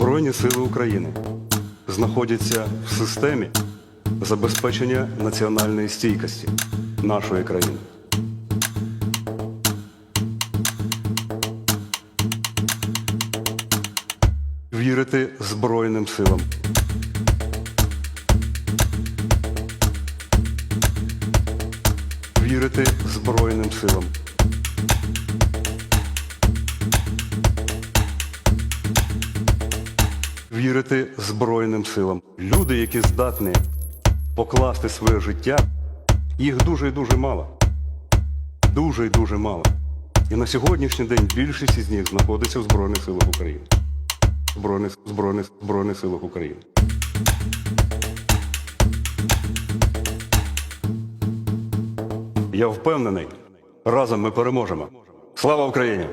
Збройні сили України знаходяться в системі забезпечення національної стійкості нашої країни. Вірити Збройним силам. Вірити Збройним силам. Вірити Збройним силам. Люди, які здатні покласти своє життя, їх дуже і дуже мало. Дуже і дуже мало. І на сьогоднішній день більшість із них знаходиться в Збройних силах України. Збройних, Збройних, Збройних силах України. Я впевнений, разом ми переможемо. Слава Україні!